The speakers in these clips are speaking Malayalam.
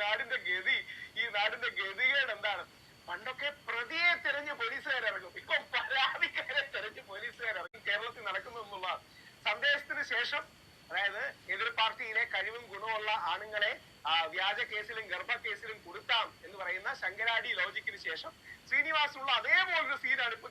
നാടിന്റെ ഗതി ഈ നാടിന്റെ ഗതികേട് എന്താണ്? പണ്ടൊക്കെ പ്രതിയെ തെരഞ്ഞ് പോലീസുകാരിറങ്ങും. ഇപ്പൊ പരാതിക്കാരെ തെരഞ്ഞ് പോലീസുകാരിറങ്ങും. കേരളത്തിൽ നടക്കുന്നു എന്നുള്ള സന്ദേശത്തിന് ശേഷം അതായത് എതിർ പാർട്ടിയിലെ കഴിവും ഗുണമുള്ള ആണുങ്ങളെ വ്യാജ കേസിലും ഗർഭ കേസിലും കൊടുത്താം എന്ന് പറയുന്ന ശങ്കരാടി ലോജിക്കിന് ശേഷം ശ്രീനിവാസുള്ള അതേപോലൊരു സീനാണ് ഇപ്പൊ.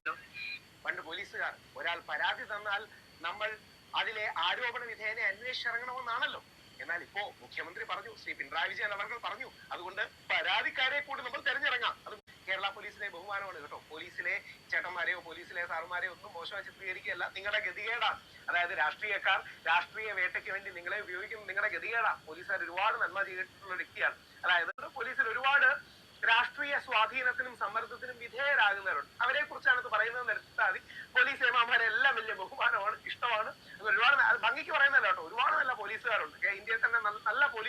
പണ്ട് പോലീസുകാർ ഒരാൾ പരാതി തന്നാൽ നമ്മൾ അതിലെ ആരോപണ വിധേയനെ അന്വേഷിച്ചിറങ്ങണമെന്നാണല്ലോ. എന്നാൽ ഇപ്പോ മുഖ്യമന്ത്രി പറഞ്ഞു ശ്രീ പിണറായി വിജയൻ അവർ പറഞ്ഞു. അതുകൊണ്ട് പരാതിക്കാരെ കൂടി നമ്മൾ തെരഞ്ഞിറങ്ങാം അത് കേരള പോലീസിലെ ബഹുമാനമാണ് കേട്ടോ. പോലീസിലെ ചേട്ടന്മാരെയോ പോലീസിലെ സാറുമാരെയോ ഒന്നും മോശമായി ചിത്രീകരിക്കുകയല്ല. നിങ്ങളുടെ ഗതികേടാണ് അതായത് രാഷ്ട്രീയക്കാർ രാഷ്ട്രീയ വേട്ടയ്ക്ക് വേണ്ടി നിങ്ങളെ ഉപയോഗിക്കുന്ന നിങ്ങളുടെ ഗതികേടാണ് പോലീസുകാർ ഒരുപാട് നന്മ ചെയ്തിട്ടുള്ള വ്യക്തിയാണ്. അതായത് പോലീസിൽ ഒരുപാട് രാഷ്ട്രീയ സ്വാധീനത്തിനും സമ്മർദ്ദത്തിനും വിധേയരാകുന്നവരുണ്ട്.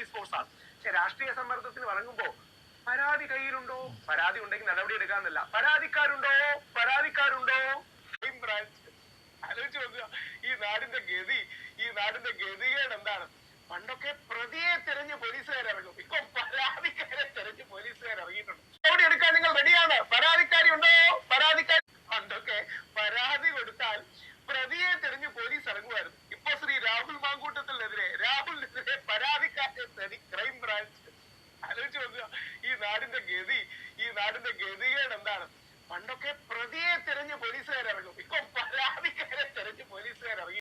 പോലീസ് ഫോഴ്സാണ് പക്ഷെ രാഷ്ട്രീയ സമ്മർദ്ദത്തിന് വഴങ്ങുമ്പോ പരാതി കയ്യിലുണ്ടോ? പരാതി ഉണ്ടെങ്കിൽ നടപടി എടുക്കാന്നല്ല പരാതിക്കാരുണ്ടോ? പരാതിക്കാരുണ്ടോ? ക്രൈം ബ്രാഞ്ച് ആലോചിച്ച് നോക്കുക. ഈ നാടിന്റെ ഗതി ഈ നാടിന്റെ ഗതികേട് എന്താണ്? പണ്ടൊക്കെ പ്രതിയെ തെരഞ്ഞു പോലീസുകാരെ ഇറങ്ങും ഇപ്പൊ പരാതിക്കാരെ തെരഞ്ഞു പോലീസുകാർ ഇറങ്ങിയിട്ടുണ്ട് നടപടി എടുക്കാൻ നിങ്ങൾ റെഡിയാണ് പരാതിക്കാരി ഉണ്ടോ പരാതിക്കാരി പണ്ടൊക്കെ പരാതി കൊടുത്താൽ പ്രതിയെ തെരഞ്ഞ് പോലീസ് ഇറങ്ങുമായിരുന്നു ഇപ്പൊ ശ്രീ രാഹുൽ മാങ്കൂട്ടത്തിനെതിരെ രാഹുലിനെതിരെ പരാതിക്കാരെ തെരി ക്രൈം ബ്രാഞ്ച് ഈ നാടിന്റെ ഗതി ഈ നാടിന്റെ ഗതികേട് എന്താണ്? പണ്ടൊക്കെ പ്രതിയെ തിരഞ്ഞ് പോലീസുകാരെ